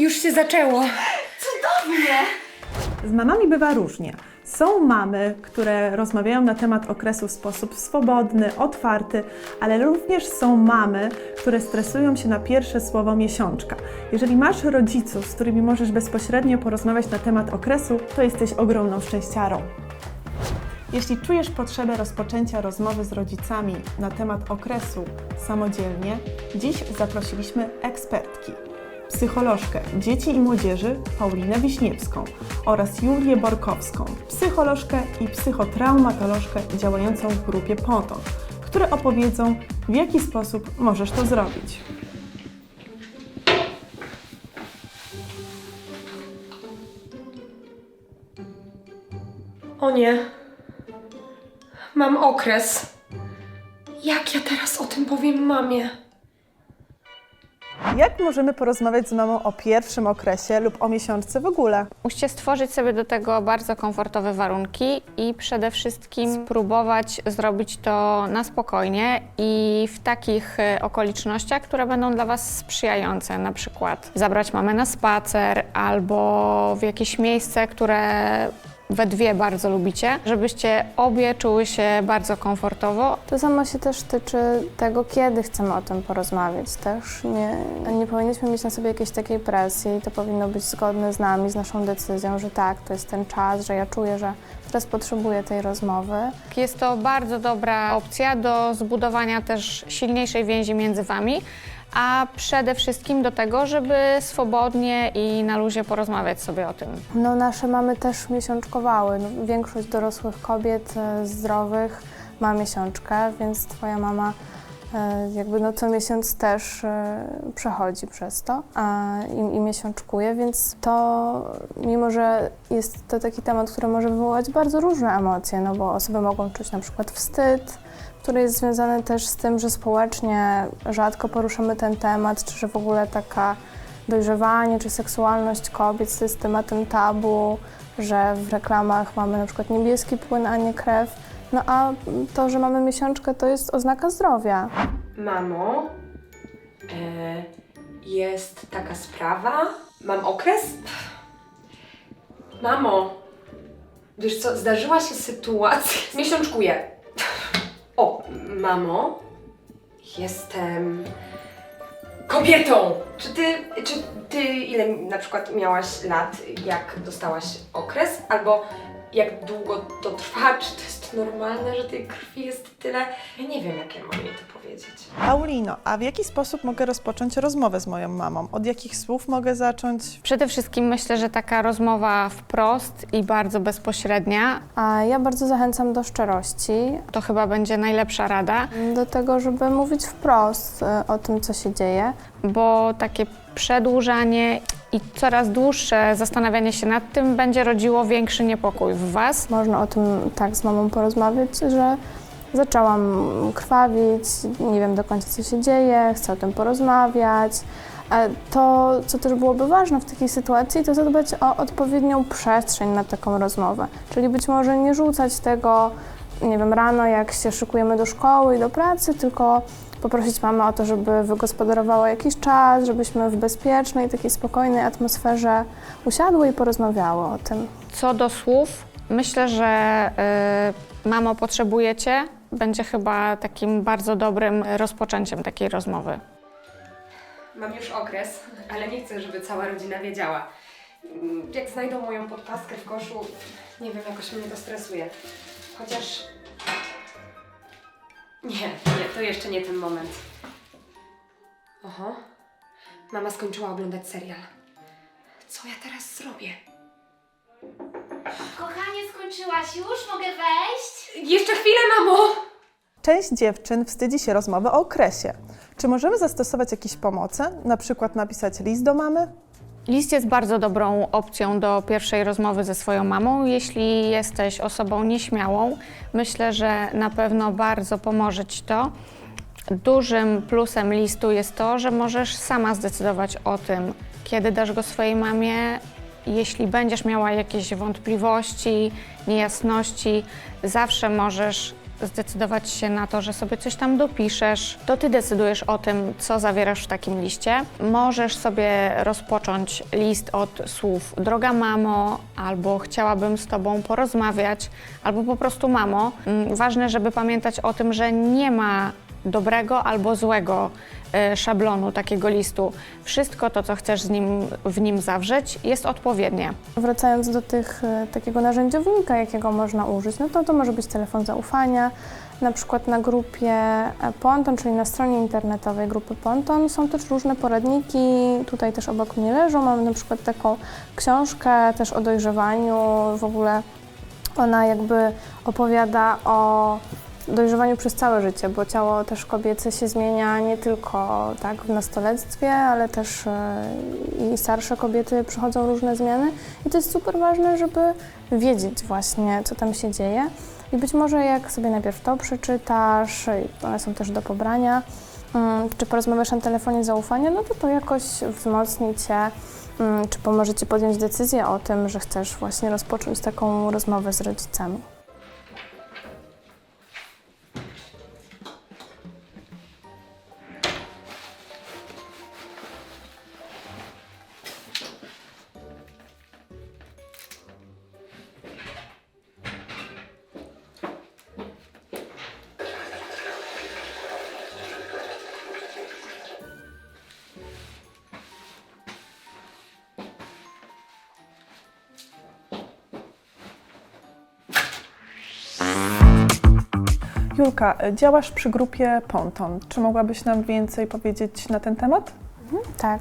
Już się zaczęło. Cudownie! Z mamami bywa różnie. Są mamy, które rozmawiają na temat okresu w sposób swobodny, otwarty, ale również są mamy, które stresują się na pierwsze słowo miesiączka. Jeżeli masz rodziców, z którymi możesz bezpośrednio porozmawiać na temat okresu, to jesteś ogromną szczęściarą. Jeśli czujesz potrzebę rozpoczęcia rozmowy z rodzicami na temat okresu samodzielnie, dziś zaprosiliśmy ekspertki. Psycholożkę dzieci i młodzieży Paulinę Wiśniewską oraz Julię Borkowską, psycholożkę i psychotraumatolożkę działającą w grupie Ponton, które opowiedzą, w jaki sposób możesz to zrobić. O nie. Mam okres. Jak ja teraz o tym powiem mamie? Jak możemy porozmawiać z mamą o pierwszym okresie lub o miesiączce w ogóle? Musicie stworzyć sobie do tego bardzo komfortowe warunki i przede wszystkim spróbować zrobić to na spokojnie i w takich e, okolicznościach, które będą dla Was sprzyjające. Na przykład zabrać mamę na spacer albo w jakieś miejsce, które we dwie bardzo lubicie, żebyście obie czuły się bardzo komfortowo. To samo się też tyczy tego, kiedy chcemy o tym porozmawiać. Też nie, nie powinniśmy mieć na sobie jakiejś takiej presji to powinno być zgodne z nami, z naszą decyzją, że tak, to jest ten czas, że ja czuję, że teraz potrzebuję tej rozmowy. Jest to bardzo dobra opcja do zbudowania też silniejszej więzi między Wami, a przede wszystkim do tego, żeby swobodnie i na luzie porozmawiać sobie o tym. No, nasze mamy też miesiączkowały. No, większość dorosłych kobiet e, zdrowych ma miesiączkę, więc Twoja mama e, jakby no co miesiąc też e, przechodzi przez to a, i, i miesiączkuje, więc to mimo, że jest to taki temat, który może wywołać bardzo różne emocje, no bo osoby mogą czuć na przykład wstyd, który jest związany też z tym, że społecznie rzadko poruszamy ten temat, czy że w ogóle taka dojrzewanie czy seksualność kobiet to jest tematem tabu, że w reklamach mamy na przykład niebieski płyn, a nie krew. No a to, że mamy miesiączkę, to jest oznaka zdrowia. Mamo, e, jest taka sprawa. Mam okres? Mamo, wiesz co, zdarzyła się sytuacja. Miesiączkuję. O, mamo, jestem kobietą. Czy ty, czy ty ile na przykład miałaś lat, jak dostałaś okres? Albo jak długo to trwa? Czy to jest normalne, że tej krwi jest tyle? Ja nie wiem, jak ja mam jej to powiedzieć. Paulino, a w jaki sposób mogę rozpocząć rozmowę z moją mamą? Od jakich słów mogę zacząć? Przede wszystkim myślę, że taka rozmowa wprost i bardzo bezpośrednia A ja bardzo zachęcam do szczerości, to chyba będzie najlepsza rada, do tego, żeby mówić wprost e, o tym, co się dzieje. bo takie przedłużanie i coraz dłuższe zastanawianie się nad tym będzie rodziło większy niepokój w Was. Można o tym tak z mamą porozmawiać, że zaczęłam krwawić, nie wiem do końca co się dzieje, chcę o tym porozmawiać. E, To, co też byłoby ważne w takiej sytuacji, to zadbać o odpowiednią przestrzeń na taką rozmowę. Czyli być może nie rzucać tego, nie wiem, rano jak się szykujemy do szkoły i do pracy, tylko poprosić mamę o to, żeby wygospodarowała jakiś czas, żebyśmy w bezpiecznej, takiej spokojnej atmosferze usiadły i porozmawiały o tym. Co do słów, myślę, że y, mamo potrzebujecie, będzie chyba takim bardzo dobrym rozpoczęciem takiej rozmowy. Mam już okres, ale nie chcę, żeby cała rodzina wiedziała. Mm, Jak znajdą moją podpaskę w koszu, nie wiem, jakoś mnie to stresuje. Chociaż. Nie, nie, to jeszcze nie ten moment. Oho. Mama skończyła oglądać serial. Co ja teraz zrobię? Kochanie, skończyłaś już? Mogę wejść? Jeszcze chwilę, mamo! Część dziewczyn wstydzi się rozmowy o okresie. Czy możemy zastosować jakieś pomoce? Na przykład napisać list do mamy? List jest bardzo dobrą opcją do pierwszej rozmowy ze swoją mamą. Jeśli jesteś osobą nieśmiałą, myślę, że na pewno bardzo pomoże Ci to. Dużym plusem listu jest to, że możesz sama zdecydować o tym, kiedy dasz go swojej mamie. Jeśli będziesz miała jakieś wątpliwości, niejasności, zawsze możesz zdecydować się na to, że sobie coś tam dopiszesz. To ty decydujesz o tym, co zawierasz w takim liście. Możesz sobie rozpocząć list od słów droga mamo, albo chciałabym z tobą porozmawiać, albo po prostu mamo. Mm, Ważne, żeby pamiętać o tym, że nie ma dobrego albo złego e, szablonu takiego listu. Wszystko to, co chcesz z nim, w nim zawrzeć, jest odpowiednie. Wracając do tych, e, takiego narzędziownika, jakiego można użyć, no to to może być telefon zaufania. Na przykład na grupie Ponton, czyli na stronie internetowej grupy Ponton są też różne poradniki, tutaj też obok mnie leżą. Mamy na przykład taką książkę też o dojrzewaniu, w ogóle ona jakby opowiada o dojrzewaniu przez całe życie, bo ciało też kobiece się zmienia nie tylko tak w nastolectwie, ale też e, i starsze kobiety przechodzą różne zmiany i to jest super ważne, żeby wiedzieć właśnie, co tam się dzieje. I być może jak sobie najpierw to przeczytasz, i one są też do pobrania, mm, czy porozmawiasz na telefonie zaufania, no to to jakoś wzmocni Cię, mm, czy pomoże Ci podjąć decyzję o tym, że chcesz właśnie rozpocząć taką rozmowę z rodzicami. Julka, działasz przy grupie Ponton. Czy mogłabyś nam więcej powiedzieć na ten temat? Tak.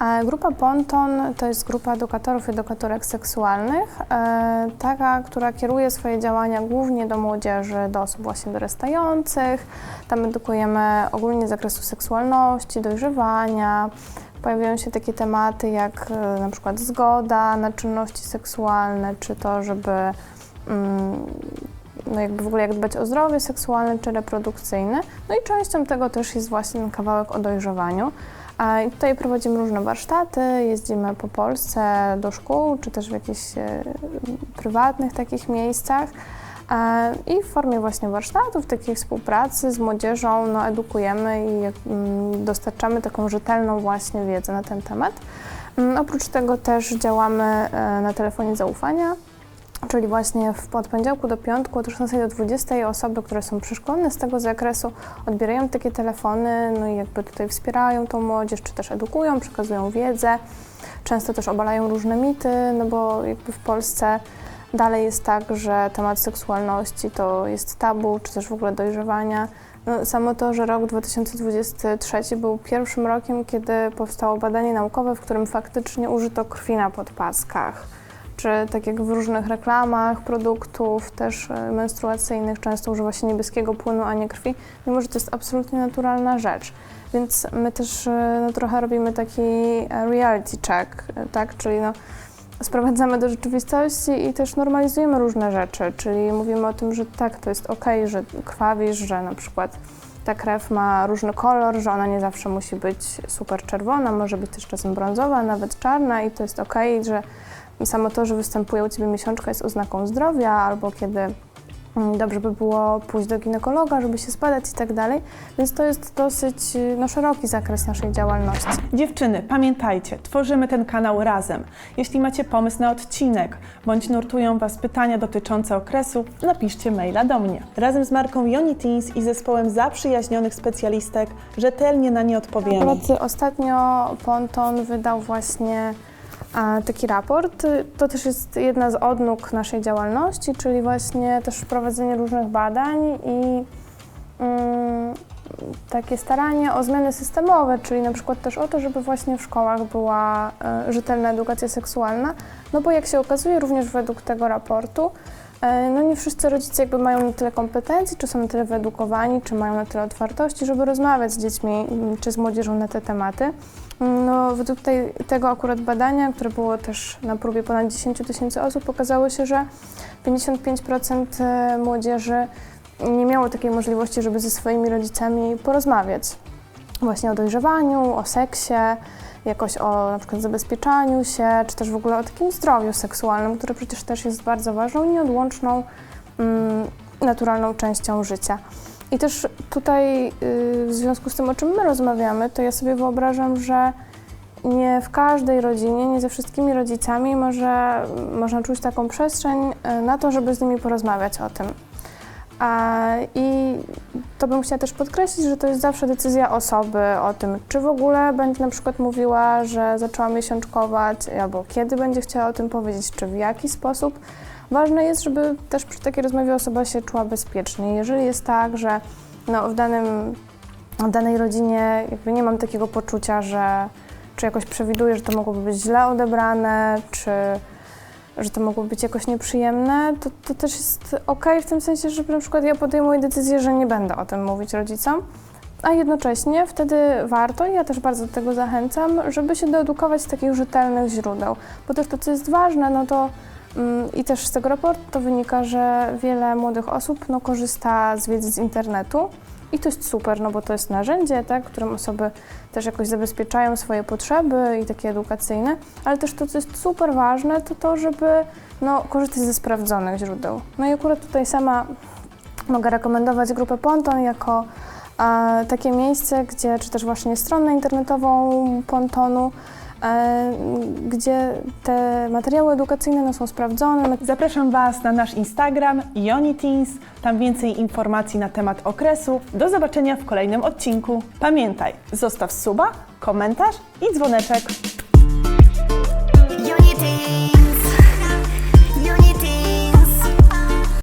E, Grupa Ponton to jest grupa edukatorów i edukatorek seksualnych, e, taka, która kieruje swoje działania głównie do młodzieży, do osób właśnie dorastających. Tam edukujemy ogólnie z zakresu seksualności, dojrzewania. Pojawiają się takie tematy jak e, na przykład zgoda na czynności seksualne, czy to, żeby mm, no jakby w ogóle jak dbać o zdrowie seksualne czy reprodukcyjne. No i częścią tego też jest właśnie ten kawałek o dojrzewaniu. I tutaj prowadzimy różne warsztaty, jeździmy po Polsce do szkół, czy też w jakichś e, prywatnych takich miejscach. E, I w formie właśnie warsztatów, takiej współpracy z młodzieżą no, edukujemy i mm, dostarczamy taką rzetelną właśnie wiedzę na ten temat. Mm, Oprócz tego też działamy e, na telefonie zaufania, czyli właśnie w, od poniedziałku do piątku, od 16 do 20 osoby, które są przeszkolone z tego zakresu, odbierają takie telefony, no i jakby tutaj wspierają tą młodzież, czy też edukują, przekazują wiedzę. Często też obalają różne mity, no bo jakby w Polsce dalej jest tak, że temat seksualności to jest tabu, czy też w ogóle dojrzewania. No, samo to, że rok 2023 był pierwszym rokiem, kiedy powstało badanie naukowe, w którym faktycznie użyto krwi na podpaskach czy tak jak w różnych reklamach produktów też e, menstruacyjnych często używa się niebieskiego płynu, a nie krwi, mimo że to jest absolutnie naturalna rzecz. Więc my też e, no, trochę robimy taki e, reality check, tak, czyli no, sprowadzamy do rzeczywistości i też normalizujemy różne rzeczy, czyli mówimy o tym, że tak, to jest ok, że krwawisz, że na przykład ta krew ma różny kolor, że ona nie zawsze musi być super czerwona, może być też czasem brązowa, nawet czarna i to jest ok, że Samo to, że występuje u Ciebie miesiączka jest oznaką zdrowia, albo kiedy mm, dobrze by było pójść do ginekologa, żeby się zbadać i tak dalej. Więc to jest dosyć no, szeroki zakres naszej działalności. Dziewczyny, pamiętajcie, tworzymy ten kanał razem. Jeśli macie pomysł na odcinek, bądź nurtują Was pytania dotyczące okresu, napiszcie maila do mnie. Razem z marką Yoni Teens i zespołem zaprzyjaźnionych specjalistek rzetelnie na nie odpowiemy. Ostatnio Ponton wydał właśnie a, taki raport. To też jest jedna z odnóg naszej działalności, czyli właśnie też prowadzenie różnych badań i mm, takie staranie o zmiany systemowe, czyli na przykład też o to, żeby właśnie w szkołach była e, rzetelna edukacja seksualna, no bo jak się okazuje również według tego raportu, no nie wszyscy rodzice jakby mają na tyle kompetencji, czy są na tyle wyedukowani, czy mają na tyle otwartości, żeby rozmawiać z dziećmi mm, czy z młodzieżą na te tematy. No, według tej, tego akurat badania, które było też na próbie ponad 10 tysięcy osób, pokazało się, że 55% e, młodzieży nie miało takiej możliwości, żeby ze swoimi rodzicami porozmawiać właśnie o dojrzewaniu, o seksie, jakoś o na przykład zabezpieczaniu się, czy też w ogóle o takim zdrowiu seksualnym, które przecież też jest bardzo ważną nieodłączną mm, naturalną częścią życia. I też tutaj y, w związku z tym, o czym my rozmawiamy, to ja sobie wyobrażam, że nie w każdej rodzinie, nie ze wszystkimi rodzicami może, można czuć taką przestrzeń y, na to, żeby z nimi porozmawiać o tym. I to bym chciała też podkreślić, że to jest zawsze decyzja osoby o tym, czy w ogóle będzie na przykład mówiła, że zaczęła miesiączkować, albo kiedy będzie chciała o tym powiedzieć, czy w jaki sposób. Ważne jest, żeby też przy takiej rozmowie osoba się czuła bezpiecznie. Jeżeli jest tak, że no, w, danym, w danej rodzinie jakby nie mam takiego poczucia, że czy jakoś przewiduję, że to mogłoby być źle odebrane, czy że to mogło być jakoś nieprzyjemne, to, to też jest ok w tym sensie, że na przykład ja podejmuję decyzję, że nie będę o tym mówić rodzicom, a jednocześnie wtedy warto, i ja też bardzo do tego zachęcam, żeby się doedukować z takich rzetelnych źródeł, bo też to, co jest ważne, no to i też z tego raportu wynika, że wiele młodych osób no, korzysta z wiedzy z internetu i to jest super, no bo to jest narzędzie, tak, którym osoby też jakoś zabezpieczają swoje potrzeby i takie edukacyjne, ale też to, co jest super ważne, to to, żeby no, korzystać ze sprawdzonych źródeł. No i akurat tutaj sama mogę rekomendować grupę Ponton jako takie miejsce, gdzie, czy też właśnie stronę internetową Pontonu, gdzie te materiały edukacyjne no, są sprawdzone, Zapraszam Was na nasz Instagram Joniteens, tam więcej informacji na temat okresu. Do zobaczenia w kolejnym odcinku. Pamiętaj, zostaw suba, komentarz i dzwoneczek.